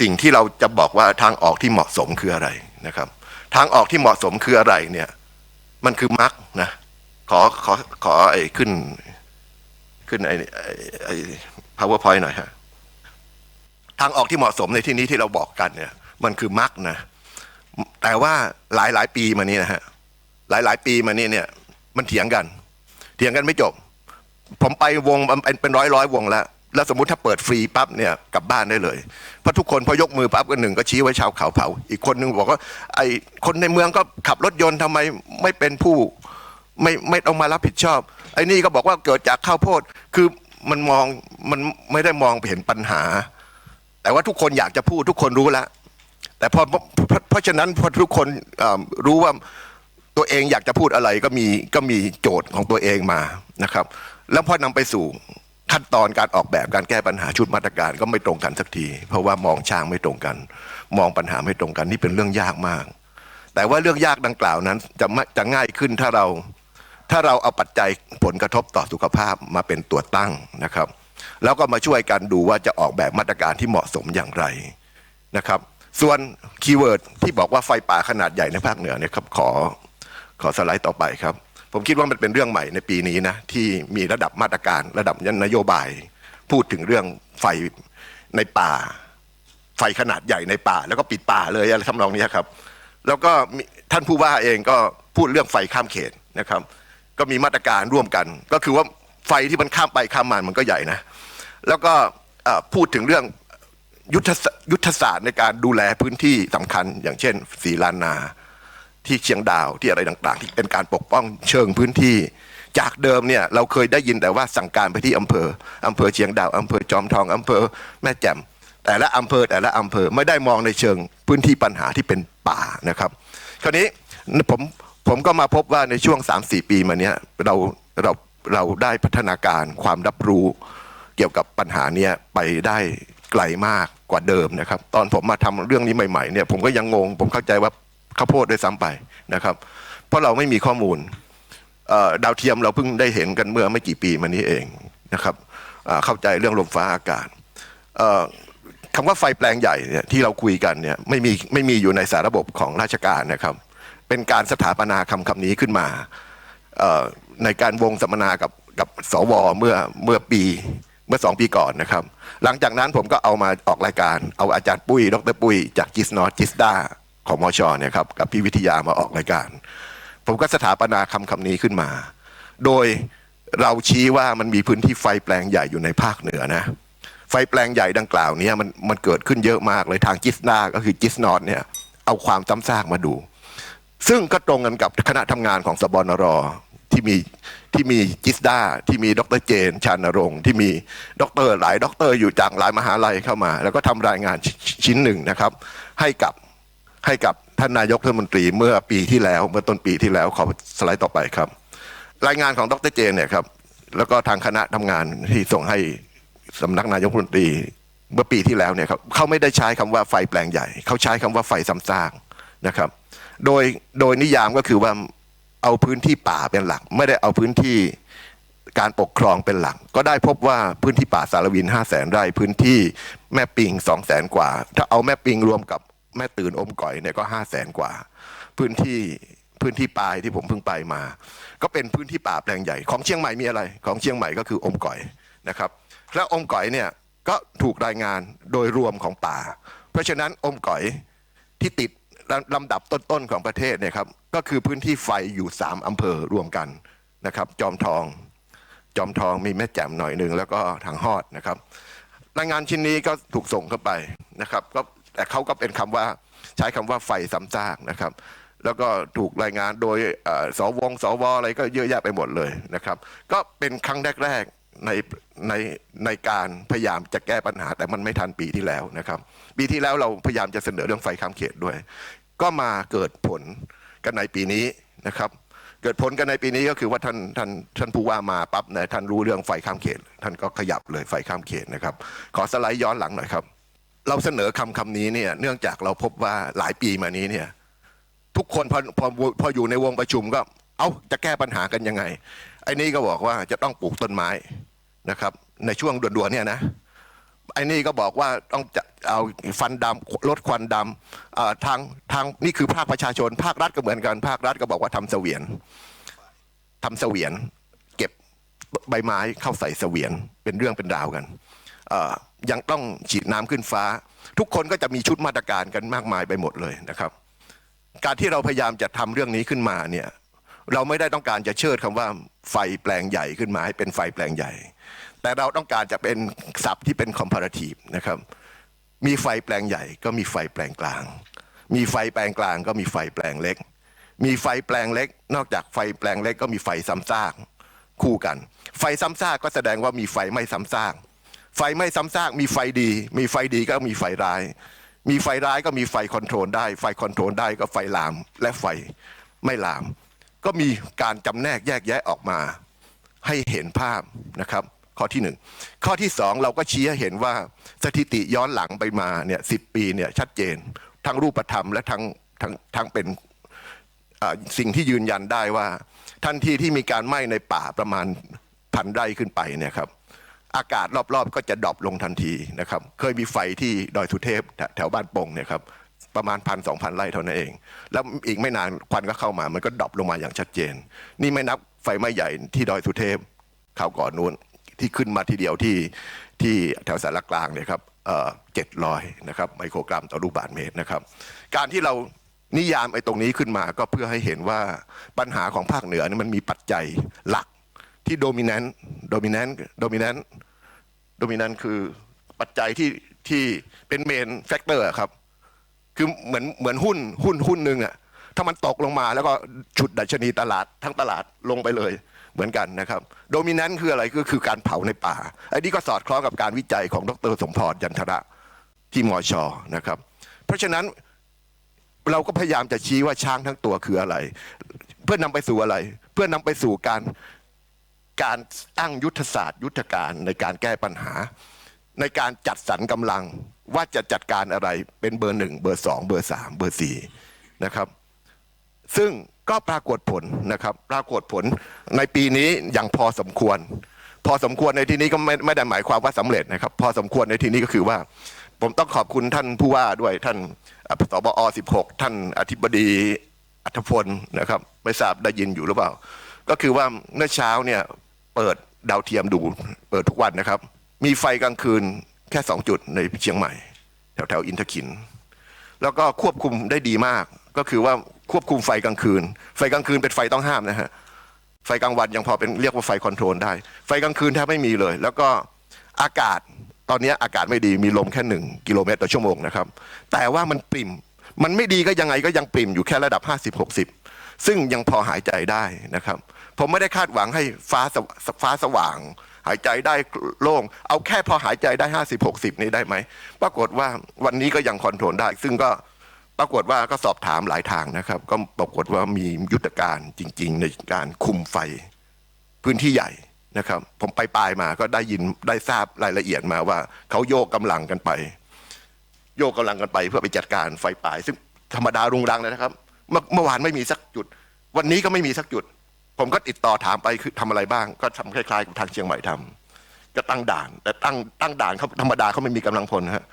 สิ่งที่เราจะบอกว่าทางออกที่เหมาะสมคืออะไรนะครับ ทางออกที่เหมาะสมคืออะไรเนี่ย มันคือมรรคนะขอขอขอไอ้ขึ้น ขึ้นไอ้ไอ้ powerpoint หน่อยฮะทางออกที่เหมาะสมในที่นี้ที่เราบอกกันเนี่ย มันคือมรรคนะแต่ว่าหลายหลายปีมานี้นะฮะหลายหลายปีมานี้เนี่ย มันเถียงกัน เถียงกันไม่จบ ผมไปวงมันเป็นเป็นร้อยร้อยวงแล้ว แล้วสมมติถ้าเปิดฟรีปั๊บเนี่ยกลับบ้านได้เลย เพราะทุกคนพอยกมือปั๊บก็หนึ่งก็ชี้ไว้ชาวเขาเผา อีกคนหนึงบอกว่าไอ้คนในเมืองก็ขับรถยนต์ทำไมไม่เป็นผู้ไม่ไม่ต้องมารับผิดชอบ ไอ้นี่ก็บอกว่าเกิดจากข้าวโพดคือมันมองมันไม่ได้มองเห็นปัญหา แต่ว่าทุกคนอยากจะพูดทุกคนรู้แล้วแต่พอเพราะเพราะฉะนั้นพอทุกคนรู้ว่าตัวเองอยากจะพูดอะไรก็มีก็มีโจทย์ของตัวเองมานะครับ แล้วพอนำไปสู่ ขั้นตอนการออกแบบการแก้ปัญหาชุดมาตรการก็ไม่ตรงกันสักที เพราะว่ามองช่างไม่ตรงกัน มองปัญหาไม่ตรงกันนี่เป็นเรื่องยากมาก แต่ว่าเรื่องยากดังกล่าวนั้นจะไม่จะง่ายขึ้นถ้าเราถ้าเราเอาปัจจัยผลกระทบต่อสุขภาพมาเป็นตัวตั้งนะครับ แล้วก็มาช่วยกันดูว่าจะออกแบบมาตรการที่เหมาะสมอย่างไรนะครับ ส่วนคีย์เวิร์ดที่บอกว่าไฟป่าขนาดใหญ่ในภาคเหนือเนี่ยครับขอขอสไลด์ต่อไปครับ ผมคิดว่ามันเป็นเรื่องใหม่ในปีนี้นะที่มีระดับมาตรการระดับนโยบาย พูดถึงเรื่องไฟในป่า ไฟขนาดใหญ่ในป่า แล้วก็ปิดป่าเลยอะไรทำนองนี้ครับ แล้วก็ท่านผู้ว่าเองก็พูดเรื่องไฟข้ามเขตนะครับ ก็มีมาตรการร่วมกัน ก็คือว่าไฟที่มันข้ามไปข้ามมามันก็ใหญ่นะ แล้วก็พูดถึงเรื่องยุทธศาสตร์ในการดูแลพื้นที่สำคัญ อย่างเช่นสีลานนา ที่เชียงดาวที่อะไรต่างๆ ที่เป็นการปกป้องเชิงพื้นที่ จากเดิมเนี่ยเราเคยได้ยินแต่ว่าสั่งการไปที่อำเภออำเภอเชียงดาวอำเภอจอมทองอำเภอแม่แจ่มแต่ละอำเภอแต่ละอำเภอไม่ได้มองในเชิงพื้นที่ปัญหาที่เป็นป่านะครับ คราวนี้ผมผมก็มาพบว่าในช่วง 3-4 ปีมาเนี้ยเราเราเราได้พัฒนาการความรับรู้เกี่ยวกับปัญหาเนี้ยไปได้ไกลมากกว่าเดิมนะครับ ตอนผมมาทำเรื่องนี้ใหม่ๆเนี่ยผมก็ยังงง ผมเข้าใจว่า ข้าวโพดด้วยซ้ำไปนะครับ เพราะเราไม่มีข้อมูลดาวเทียมเราเพิ่งได้เห็นกันเมื่อไม่กี่ปีมานี้เองนะครับเข้าใจเรื่องลมฟ้าอากาศคำว่าไฟแปลงใหญ่เนี่ยที่เราคุยกันเนี่ยไม่มีไม่มีอยู่ในสารระบบของราชการนะครับ เป็นการสถาปนาคำคำนี้ขึ้นมาในการวงสัมมนากับกับสวเมื่อเมื่อปีเมื่อสองปีก่อนนะครับ หลังจากนั้นผมก็เอามาออกรายการ เอาอาจารย์ปุ้ย ดรปุ้ย จากจิสนอจิสดา ของมอชเนี่ยครับกับพี่วิทยามาออกรายการ ผมก็สถาปนาคำคำนี้ขึ้นมา โดยเราชี้ว่ามันมีพื้นที่ไฟแปลงใหญ่อยู่ในภาคเหนือนะ ไฟแปลงใหญ่ดังกล่าวเนี้มันมันเกิดขึ้นเยอะมากเลยทางจิสนาก็คือจิสนอตเนี่ยเอาความซ้ำซากมาดู ซึ่งก็ตรงกันกับคณะทำงานของสบนรที่มีที่มีจิสดาที่มีดรเจน ชานรงค์ที่มีด็อกเตอร์หลายด็อกเตอร์อยู่จากหลายมหาลัยเข้ามา แล้วก็ทำรายงานชชิ้นหนึ่งนะครับ ให้กับ ให้กับท่านนายกรัฐมนตรีเมื่อปีที่แล้ว เมื่อต้นปีที่แล้วขอสไลด์ต่อไปครับ รายงานของดรเจนเนี่ยครับแล้วก็ทางคณะทำงานที่ส่งให้สำนักนายกรัฐมนตรีเมื่อปีที่แล้วเนี่ยครับเขาไม่ได้ใช้คำว่าไฟแปลงใหญ่ เขาใช้คำว่าไฟซ้ำซากนะครับ โดยโดยนิยามก็คือว่าเอาพื้นที่ป่าเป็นหลัก ไม่ได้เอาพื้นที่การปกครองเป็นหลัก ก็ได้พบว่าพื้นที่ป่าสารวิน 5 0 0แสนไร่ พื้นที่แม่ปิง 2 0 0แสนกว่า ถ้าเอาแม่ปิงรวมกับ แม่ตื่นอมก่อยเนี่ยก็5 0 0แสนกว่า พื้นที่พื้นที่ปลายที่ผมเพิ่งไปมา ก็เป็นพื้นที่ป่าแปลงใหญ่ ของเชียงใหม่มีอะไร ของเชียงใหม่ก็คืออมก่อยนะครับ แล้วอมก๋อยเนี่ยก็ถูกรายงานโดยรวมของป่า เพราะฉะนั้นอมก๋อยที่ติดลำดับต้นๆของประเทศเนี่ยครับก็คือพื้นที่ไฟอยู่ 3 อำเภอรวมกันนะครับ จอมทอง จอมทองมีแม่แจ่มหน่อยหนึ่งแล้วก็ทางฮอดนะครับรายงานชิ้นนี้ก็ถูกส่งเข้าไปนะครับ ก็ แต่เขาก็เป็นคำว่าใช้คำว่าไฟซ้ำซากนะครับ แล้วก็ถูกรายงานโดยสวงสวอะไรก็เยอะแยะไปหมดเลยนะครับ ก็เป็นครั้งแรกๆในในในการพยายามจะแก้ปัญหา แต่มันไม่ทันปีที่แล้วนะครับ ปีที่แล้วเราพยายามจะเสนอเรื่องไฟข้ามเขตด้วย ก็มาเกิดผลกันในปีนี้นะครับเกิดผลกันในปีนี้ก็คือว่าท่านท่านท่านผู้ว่ามาปั๊บเนี่ยท่านรู้เรื่องไฟข้ามเขต ท่านก็ขยับเลยไฟข้ามเขตนะครับ ขอสไลด์ย้อนหลังหน่อยครับ เราเสนอคำคำนี้เนี่ยเนื่องจากเราพบว่าหลายปีมานี้เนี่ยทุกคนพอพอพออยู่ในวงประชุมก็ เอ้าจะแก้ปัญหากันยังไงไอ้นี่ก็บอกว่าจะต้องปลูกต้นไม้นะครับ ในช่วงด่วนๆเนี่ยนะไอ้นี่ก็บอกว่าต้องจะเอาฟันดำลดควันดำทางทางนี่คือภาคประชาชน ภาครัฐก็เหมือนกันภาครัฐก็บอกว่าทำเสวียนทำเสวียน เก็บใบไม้เข้าใส่เสวียนเป็นเรื่องเป็นราวกัน ยังต้องฉีดน้ำขึ้นฟ้า ทุกคนก็จะมีชุดมาตรการกันมากมายไปหมดเลยนะครับ การที่เราพยายามจะทำเรื่องนี้ขึ้นมาเนี่ยเราไม่ได้ต้องการจะเชิดคำว่าไฟแปลงใหญ่ขึ้นมาให้เป็นไฟแปลงใหญ่ แต่เราต้องการจะเป็นศัพท์ที่เป็น comparative นะครับ มีไฟแปลงใหญ่ก็มีไฟแปลงกลาง มีไฟแปลงกลางก็มีไฟแปลงเล็ก มีไฟแปลงเล็ก นอกจากไฟแปลงเล็กก็มีไฟซ้ำซากคู่กัน ไฟซ้ำซากก็แสดงว่ามีไฟไม่ซ้ำซาก ไฟไม่ซ้ำซากมีไฟดี มีไฟดีก็มีไฟร้าย มีไฟร้ายก็มีไฟคอนโทรลได้ ไฟคอนโทรลได้ก็ไฟลาม และไฟไม่ลาม ก็มีการจำแนกแยกแยะออกมา ให้เห็นภาพนะครับ ข้อที่หนึ่งข้อที่สองเราก็ชี้ให้เห็นว่าสถิติย้อนหลังไปมาเนี่ยสิปีเนี่ยชัดเจน ทั้งรูปธรรมและทั้งทั้งทั้งเป็นสิ่งที่ยืนยันได้ว่า ทันทีที่มีการไหม้ในป่าประมาณพันไร่ขึ้นไปเนี่ยครับ อากาศรอบๆ ก็จะดรอปลงทันทีนะครับ เคยมีไฟที่ดอยสุเทพแถวบ้านโป่งเนี่ยครับประมาณพันสองพันไร่เท่านั้นเอง แล้วอีกไม่นานควันก็เข้ามามันก็ดรอปลงมาอย่างชัดเจน นี่ไม่นับไฟไหม้ใหญ่ที่ดอยสุเทพข่าวก่อนนู้นที่ขึ้นมาทีเดียวที่ที่แถวสารกลางเนี่ยครับเจ็ดร้อยนะครับไมโครกรัมต่อลูกบาศก์เมตรนะครับ การที่เรานิยามไอ้ตรงนี้ขึ้นมาก็เพื่อให้เห็นว่าปัญหาของภาคเหนือนี่มันมีปัจจัยหลักที่โดมิเนนต์โดมิเนนต์โดมิเนนต์ ดมินันคือปัจจัยที่ที่เป็นเมนแฟกเตอร์ครับ คือเหมือนเหมือนหุ้นหุ้นหุ้นหนึ่งอะถ้ามันตกลงมาแล้วก็ฉุดดัชนีตลาดทั้งตลาดลงไปเลยเหมือนกันนะครับ โดมินันคืออะไรก็คือการเผาในป่าไอ้นี่ก็สอดคล้องกับการวิจัยของดรสมพรยันทระที่มอชอนะครับ เพราะฉะนั้นเราก็พยายามจะชี้ว่าช้างทั้งตัวคืออะไร เพื่อนำไปสู่อะไร เพื่อนำไปสู่การ การตั้งยุทธศาสตร์ ยุทธการในการแก้ปัญหา ในการจัดสรรกำลังว่าจะจัดการอะไรเป็นเบอร์หนึ่งเบอร์สองเบอร์สามเบอร์สี่นะครับ ซึ่งก็ปรากฏผลนะครับ ปรากฏผลในปีนี้อย่างพอสมควร พอสมควรในที่นี้ก็ไม่ไม่ได้หมายความว่าสำเร็จนะครับ พอสมควรในที่นี้ก็คือว่า ผมต้องขอบคุณท่านผู้ว่าด้วยท่านอะสบอ16 ท่านอธิบดีอัธพลนะครับ ไม่ทราบได้ยินอยู่หรือเปล่า ก็คือว่าเมื่อเช้าเนี่ย เปิดดาวเทียมดูเปิดทุกวันนะครับ มีไฟกลางคืนแค่สองจุดในเชียงใหม่ แถวแถวอินทขิน แล้วก็ควบคุมได้ดีมาก ก็คือว่าควบคุมไฟกลางคืน ไฟกลางคืนเป็นไฟต้องห้ามนะฮะไฟกลางวันยังพอเป็นเรียกว่าไฟคอนโทรลได้ ไฟกลางคืนแทบไม่มีเลย แล้วก็อากาศตอนนี้อากาศไม่ดีมีลมแค่หนึ่งกิโลเมตรต่อชั่วโมงนะครับ แต่ว่ามันปริ่ม มันไม่ดีก็ยังไงก็ยังปริ่มอยู่แค่ระดับ 50-60 ซึ่งยังพอหายใจได้นะครับ ผมไม่ได้คาดหวังให้ฟ้าสฟ้าสว่าง หายใจได้โล่ง เอาแค่พอหายใจได้ 50-60 นี่ได้ไหม ปรากฏว่าวันนี้ก็ยังคอนโทรลได้ ซึ่งก็ปรากฏว่าก็สอบถามหลายทางนะครับ ก็ปรากฏว่ามียุทธการจริง ๆ ในการคุมไฟพื้นที่ใหญ่นะครับ ผมไปปลายมาก็ได้ยินได้ทราบรายละเอียดมาว่าเขาโยกกำลังกันไป โยกกำลังกันไปเพื่อไปจัดการไฟป่าซึ่งธรรมดารุงรังเลยนะครับ เมื่อเมื่อวานไม่มีสักจุด วันนี้ก็ไม่มีสักจุด ผมก็ติดต่อถามไปคือทำอะไรบ้าง ก็ทำคล้ายๆกับทางเชียงใหม่ทำก็ตั้งด่าน แต่ตั้งตั้งด่านเขาธรรมดาเขาไม่มีกำลังพลฮะ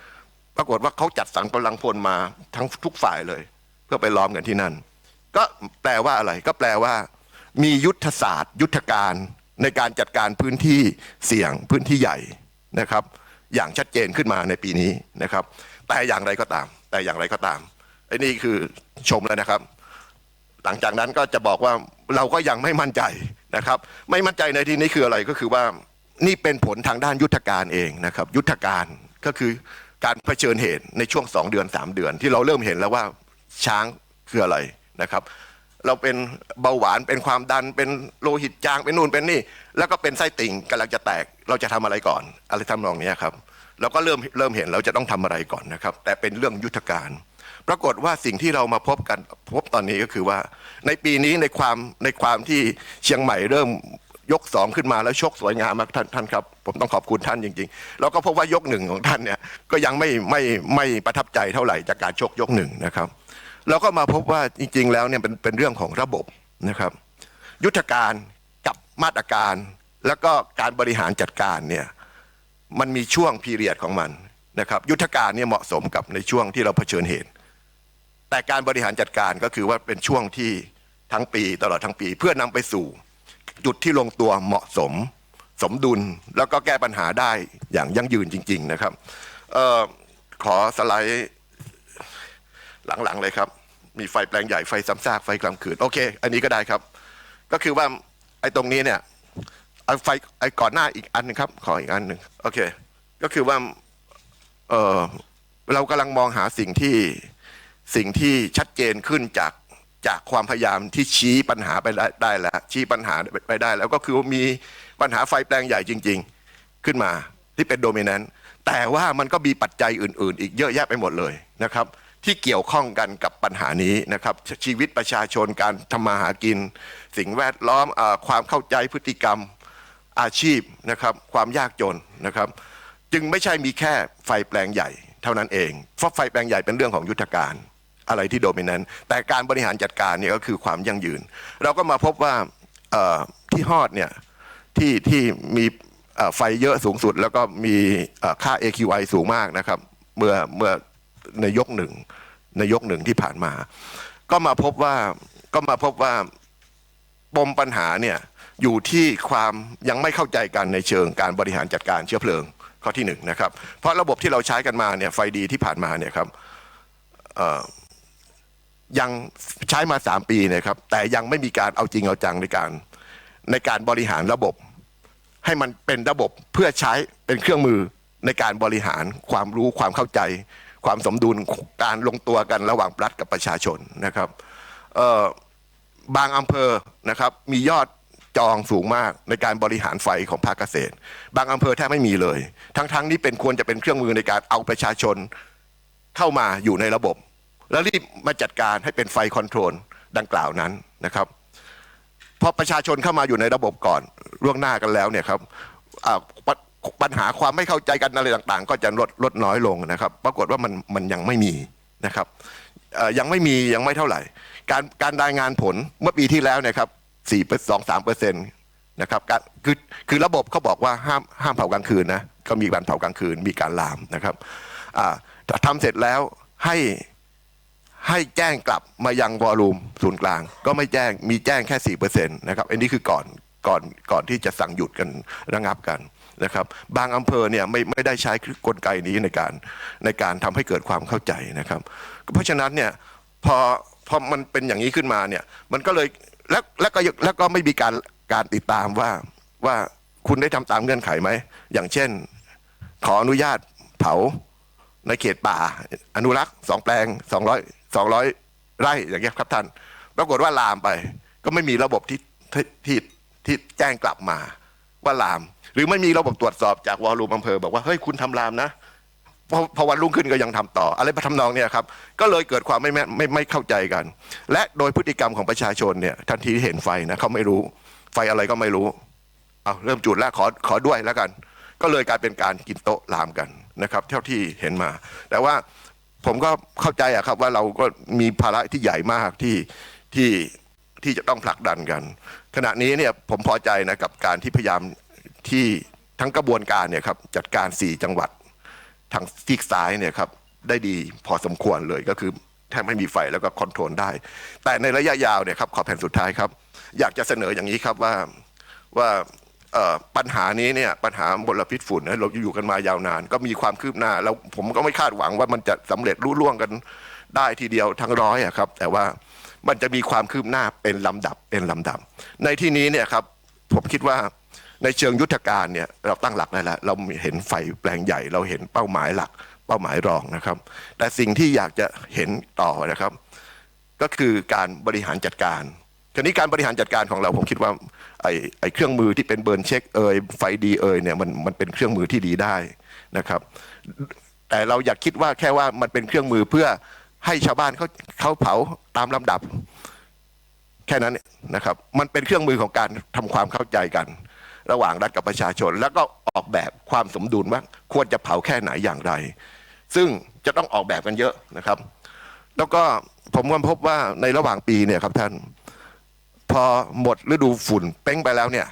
ปรากฏว่าเขาจัดสรรกำลังพลมาทั้งทุกฝ่ายเลย เพื่อไปล้อมกันที่นั่น ก็แปลว่าอะไร ก็แปลว่า มียุทธศาสตร์ ยุทธการในการจัดการพื้นที่เสี่ยงพื้นที่ใหญ่นะครับ อย่างชัดเจนขึ้นมาในปีนี้นะครับ แต่อย่างไรก็ตาม แต่อย่างไรก็ตาม ไอ้นี่คือชมแล้วนะครับ หลังจากนั้นก็จะบอกว่าเราก็ยังไม่มั่นใจนะครับ ไม่มั่นใจในที่นี้คืออะไรก็คือว่านี่เป็นผลทางด้านยุทธการเองนะครับ ยุทธการก็คือการเผชิญเหตุในช่วง 2 เดือน 3 เดือน ที่เราเริ่มเห็นแล้วว่าช้างคืออะไรนะครับ เราเป็นเบาหวานเป็นความดันเป็นโลหิตจางเป็นนู่นเป็นนี่ แล้วก็เป็นไส้ติ่งกำลังจะแตกเราจะทำอะไรก่อน อะไรทำนองนี้ครับเราก็เริ่มเริ่มเห็นเราจะต้องทำอะไรก่อนนะครับ แต่เป็นเรื่องยุทธการ ปรากฏว่าสิ่งที่เรามาพบกันพบตอนนี้ก็คือว่า ในปีนี้ในความในความที่เชียงใหม่เริ่มยกสองขึ้นมาแล้วชกสวยงามมากท่านท่านครับ ผมต้องขอบคุณท่านจริงๆ แล้วก็พบว่ายกหนึ่งของท่านเนี่ยก็ยังไม่ไม่ไม่ประทับใจเท่าไหร่จากการชกยกหนึ่งนะครับเราก็มาพบว่าจริงๆแล้วเนี่ยเป็นเป็นเรื่องของระบบนะครับ ยุทธการกับมาตรการ แล้วก็การบริหารจัดการเนี่ยมันมีช่วงพีเรียดของมันนะครับ ยุทธการเนี่ยเหมาะสมกับในช่วงที่เราเผชิญเหตุ แต่การบริหารจัดการก็คือว่าเป็นช่วงที่ทั้งปีตลอดทั้งปี เพื่อนำไปสู่ จุดที่ลงตัวเหมาะสม สมดุลแล้วก็แก้ปัญหาได้อย่างยั่งยืนจริง ๆนะครับออขอสไลด์หลังๆเลยครับ มีไฟแปลงใหญ่ไฟซ้ำซากไฟกลางคืนโอเค อันนี้ก็ได้ครับ ก็คือว่าไอ้ตรงนี้เนี่ยเอาไฟไอ้ก่อนหน้าอีกอันหนึงครับ ขออีกอันหนึ่งโอเค ก็คือว่าเออเรากำลังมองหาสิ่งที่ สิ่งที่ชัดเจนขึ้นจากจากความพยายามที่ชี้ปัญหาไปได้ไดแล้วชี้ปัญหาไปได้ แล้วก็คือมีปัญหาไฟแปลงใหญ่จริง ๆ ขึ้นมาที่เป็นโดมิเนนต์แต่ว่ามันก็มีปัจจัยอื่น ๆ อีกเยอะแยะไปหมดเลยนะครับ ที่เกี่ยวข้องกันกับปัญหานี้นะครับ ชีวิตประชาชนการทำมาหากิน สิ่งแวดล้อมอความเข้าใจพฤติกรรมอาชีพนะครับ ความยากจนนะครับ จึงไม่ใช่มีแค่ไฟแปลงใหญ่ เท่านั้นเองเพราะไฟแปลงใหญ่เป็นเรื่องของยุทธการ อะไรที่โดมิเนนต์แต่การบริหารจัดการเนี่ยก็คือความยั่งยืน เราก็มาพบว่าที่ฮอดเนี่ยที่ที่มีไฟเยอะสูงสุด แล้วก็มีเอ่อค่า AQI สูงมากนะครับ เมื่อเมื่อในยกหนึ่งในยกหนึ่งที่ผ่านมา ก็มาพบว่าก็มาพบว่าปมปัญหาเนี่ยอยู่ที่ความยังไม่เข้าใจกันในเชิงการบริหารจัดการเชื้อเพลิงข้อที่หนึ่งนะครับ เพราะระบบที่เราใช้กันมาเนี่ยไฟดีที่ผ่านมาเนี่ยครับ ยังใช้มาสามปีนะครับ แต่ยังไม่มีการเอาจริงเอาจังในการ ในการบริหารระบบ ให้มันเป็นระบบเพื่อใช้เป็นเครื่องมือในการบริหารความรู้ความเข้าใจ ความสมดุลการลงตัวกันระหว่างรัฐกับประชาชนนะครับบางอำเภอนะครับมียอดจองสูงมากในการบริหารไฟของภาคเกษตร บางอำเภอแทบไม่มีเลย ทั้งๆนี้เป็นควรจะเป็นเครื่องมือในการเอาประชาชนเข้ามาอยู่ในระบบ แล้วรีบมาจัดการให้เป็นไฟคอนโทรลดังกล่าวนั้นนะครับพอประชาชนเข้ามาอยู่ในระบบก่อนล่วงหน้ากันแล้วเนี่ยครับป,ปัญหาความไม่เข้าใจกันอะไรต่างๆ ก็จะลดลดน้อยลงนะครับ ปรากฏว่ามันมันยังไม่มีนะครับยังไม่มียังไม่เท่าไหร่ การการรายงานผลเมื่อปีที่แล้วเนะครับสี่สองสามเปอร์เซ็นต์นะครับคือคือระบบเขาบอกว่าห้ามห้ามเผากลางคืนนะก็มีการเผากลางคืนมีการลามนะครับอ่าแต่ทำเสร็จแล้วให้ ให้แจ้งกลับมายังวอลลุ่มศูนย์กลาง ก็ไม่แจ้งมีแจ้งแค่สี่เปอร์เซ็นต์นะครับอันนี้คือก่อนก่อนก่อนที่จะสั่งหยุดกันระงับกันนะครับบางอำเภอเนี่ยไม่ไม่ได้ใช้กลไกนี้ในการในการทำให้เกิดความเข้าใจนะครับ เพราะฉะนั้นเนี่ยพอพอมันเป็นอย่างนี้ขึ้นมาเนี่ยมันก็เลยแล้วแล้วก็แล้วก็ไม่มีการการติดตามว่าว่าคุณได้ทำตามเงื่อนไขไหมอย่างเช่น ขออนุญาตเผา ในเขตป่า อนุรักษ์สองแปลงสองร้อยสองร้อยไร่อย่างเงี้ยครับท่าน ปรากฏว่าลามไป ก็ไม่มีระบบที่ที่ที่แจ้งกลับมาว่าลาม หรือไม่มีระบบตรวจสอบจากวอลลุ่มอำเภอบอกว่าเฮ้ยคุณทำลามนะพอพอวันรุ่งขึ้นก็ยังทำต่อ อะไรทำนองเนี่ยครับ ก็เลยเกิดความไม่แม่ไม่ไม่เข้าใจกัน และโดยพฤติกรรมของประชาชนเนี่ยทันทีที่เห็นไฟนะเขาไม่รู้ ไฟอะไรก็ไม่รู้เอาเริ่มจุดแล้วขอขอด้วยแล้วกัน ก็เลยกลายเป็นการกินโต๊ะลามกัน นะครับเท่าที่เห็นมา แต่ว่าผมก็เข้าใจอะครับว่าเราก็มีภาระที่ใหญ่มากที่ที่ที่จะต้องผลักดันกัน ขณะนี้เนี่ยผมพอใจนะกับการที่พยายามที่ทั้งกระบวนการเนี่ยครับจัดการ 4 จังหวัดทางซีกซ้ายเนี่ยครับได้ดีพอสมควรเลยก็คือแทบไม่มีไฟแล้วก็คอนโทรลได้ แต่ในระยะยาวเนี่ยครับขอแผ่นสุดท้ายครับ อยากจะเสนออย่างนี้ครับว่าว่า ปัญหานี้เนี่ยปัญหามลพิษฝุ่นเราอยู่กันมายาวนาน ก็มีความคืบหน้าแล้วผมก็ไม่คาดหวังว่ามันจะสำเร็จรุ่ล่วงกันได้ทีเดียวทั้งร้อยอะครับ แต่ว่ามันจะมีความคืบหน้าเป็นลำดับเป็นลำดับ ในที่นี้เนี่ยครับผมคิดว่าในเชิงยุทธการเนี่ยเราตั้งหลักได้แล้วเราเห็นไฟแปลงใหญ่ เราเห็นเป้าหมายหลัก เป้าหมายรองนะครับ แต่สิ่งที่อยากจะเห็นต่อนะครับ ก็คือการบริหารจัดการ ทีนี้การบริหารจัดการของเราผมคิดว่าไอ้ไอเครื่องมือที่เป็นเบิร์นเช็คเอยไฟดีเอยเนี่ยมันมันเป็นเครื่องมือที่ดีได้นะครับ แต่เราอยากคิดว่าแค่ว่ามันเป็นเครื่องมือเพื่อให้ชาวบ้านเขาเขาเผาตามลำดับ แค่นั้นนะครับ มันเป็นเครื่องมือของการทำความเข้าใจกัน ระหว่างรัฐกับประชาชน แล้วก็ออกแบบความสมดุลว่าควรจะเผาแค่ไหนอย่างไร ซึ่งจะต้องออกแบบกันเยอะนะครับ แล้วก็ผมก็พบว่าในระหว่างปีเนี่ยครับท่าน พอหมดฤดูฝุ่นเป้งไปแล้วเนี่ย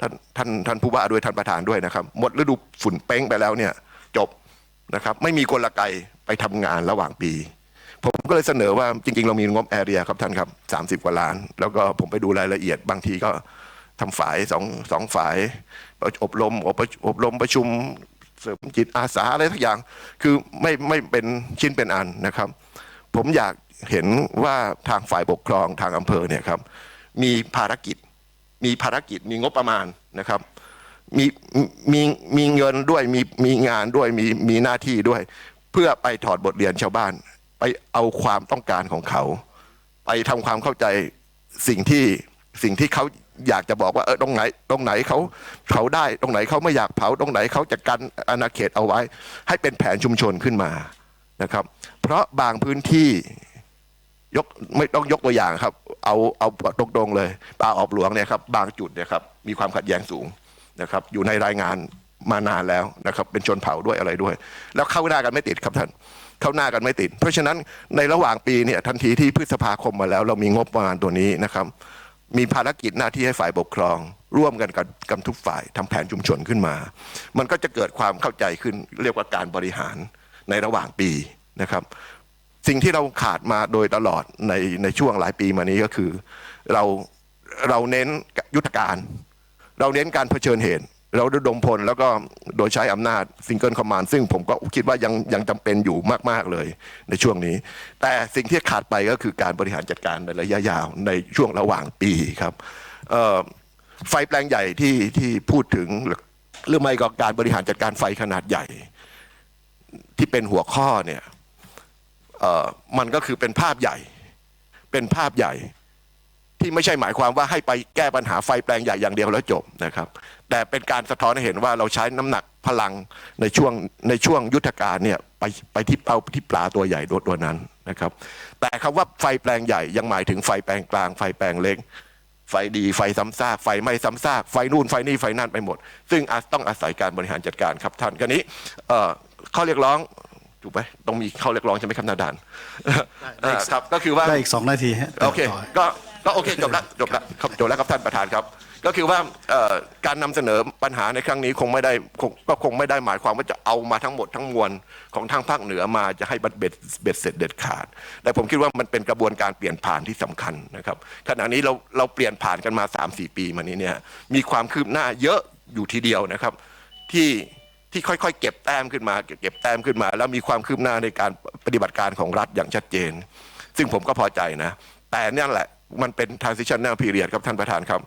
ท่านท่านท่านผู้ว่าด้วยท่านประธานด้วยนะครับ หมดฤดูฝุ่นเป้งไปแล้วเนี่ย จบนะครับ ไม่มีกลไกไปทำงานระหว่างปี ผมก็เลยเสนอว่าจริง ๆ เรามีงบแอเรียครับท่านครับสามสิบกว่าล้าน แล้วก็ผมไปดูรายละเอียดบางทีก็ทำฝ่ายสองสองฝ่ายอบรมอบอบรมประชุมเสริมจิตอาสาอะไรทุกอย่าง คือไม่ไม่เป็นชิ้นเป็นอันนะครับ ผมอยาก เห็นว่าทางฝ่ายปกครองทางอำเภอเนี่ยครับมีภารกิจ มีภารกิจมีงบประมาณนะครับมีมีมีเงินด้วยมีมีงานด้วยมีมีหน้าที่ด้วย เพื่อไปถอดบทเรียนชาวบ้าน ไปเอาความต้องการของเขา ไปทำความเข้าใจสิ่งที่สิ่งที่เขาอยากจะบอกว่าเออตรงไหน ตรงไหนเขาเขาได้ตรงไหนเขาไม่อยากเผาตรงไหนเขาจัดการอาณาเขตเอาไว้ ให้เป็นแผนชุมชนขึ้นมานะครับ เพราะบางพื้นที่ ยกไม่ต้องยกตัวอย่างครับ เอาเอาตรงๆเลยป่าออบหลวงเนี่ยครับบางจุดเนี่ยครับมีความขัดแย้งสูงนะครับ อยู่ในรายงานมานานแล้วนะครับเป็นชนเผ่าด้วยอะไรด้วย แล้วเข้าหน้ากันไม่ติดครับท่านเข้าหน้ากันไม่ติด เพราะฉะนั้นในระหว่างปีเนี่ยทันทีที่พฤษภาคมมาแล้ว เรามีงบประมาณตัวนี้นะครับ มีภารกิจหน้าที่ให้ฝ่ายปกครอง ร่วมกันกับกับทุกฝ่ายทำแผนชุมชนขึ้นมา มันก็จะเกิดความเข้าใจขึ้นเรียกว่าการบริหารในระหว่างปีนะครับ สิ่งที่เราขาดมาโดยตลอดในในช่วงหลายปีมานี้ก็คือ เราเราเน้นยุทธการ เราเน้นการเผชิญเหตุ เราระดมพลแล้วก็โดยใช้อำนาจซิงเกิลคอมมานด์ซึ่งผมก็คิดว่ายังยังจำเป็นอยู่มาก ๆ เลยในช่วงนี้ แต่สิ่งที่ขาดไปก็คือการบริหารจัดการในระยะยาวในช่วงระหว่างปีครับไฟแปลงใหญ่ที่ที่พูดถึงหรือไม่ก็การบริหารจัดการไฟขนาดใหญ่ ที่เป็นหัวข้อเนี่ย มันก็คือเป็นภาพใหญ่ เป็นภาพใหญ่ ที่ไม่ใช่หมายความว่าให้ไปแก้ปัญหาไฟแปลงใหญ่อย่างเดียวแล้วจบนะครับ แต่เป็นการสะท้อนให้เห็นว่าเราใช้น้ำหนักพลังในช่วงในช่วงยุทธการเนี่ยไปไปที่เป้าที่ปลาตัวใหญ่ตัวตัวนั้นนะครับ แต่คำว่าไฟแปลงใหญ่ยังหมายถึงไฟแปลงกลางไฟแปลงเล็กไฟดีไฟซ้ำซากไฟไม่ซ้ำซากไฟนู่นไฟนี่ไฟนั่นไปหมด ซึ่งอาจต้องอาศัยการบริหารจัดการครับท่านกันนี้ข้อเรียกร้อง ถูกไหมต้องมีข้อเรียกร้องใช่ไหมครับนาดานเอ่อครับก็คือว่าได้อีกสองนาทีฮะโอเคต่ก็ก็โอเคจบแล้วจบแล้วครับจบแล้วครับท่านประธานครับ ก็คือว่าเอ่อการนำเสนอปัญหาในครั้งนี้คงไม่ได้คงก็คงไม่ได้หมายความว่าจะเอามาทั้งหมดทั้งมวลของทางภาคเหนือมาจะให้บัดเบ็ดเบ็ดเสร็จเด็ดขาด แต่ผมคิดว่ามันเป็นกระบวนการเปลี่ยนผ่านที่สำคัญนะครับขณะนี้เราเราเปลี่ยนผ่านกันมา 3-4 ปีมานี้เนี่ยมีความคืบหน้าเยอะอยู่ทีเดียวนะครับ ที่ ที่ค่อยๆ เก็บแต้มขึ้นมา เก็บแต้มขึ้นมา แล้วมีความคืบหน้าในการปฏิบัติการของรัฐอย่างชัดเจน ซึ่งผมก็พอใจนะ แต่นี่แหละมันเป็น transitional period ครับท่านประธานครับ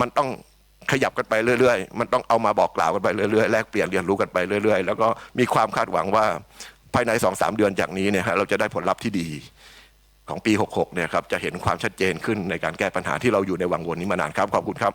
มันต้องขยับกันไปเรื่อยๆ มันต้องเอามาบอกกล่าวกันไปเรื่อยๆ แลกเปลี่ยนเรียนรู้กันไปเรื่อยๆ แล้วก็มีความคาดหวังว่าภายใน2อสเดือนจากนี้เนี่ยฮะเราจะได้ผลลัพธ์ที่ดีของปี 66 เนี่ยครับจะเห็นความชัดเจนขึ้นในการแก้ปัญหาที่เราอยู่ในวังวนนี้มานานครับ ขอบคุณครับ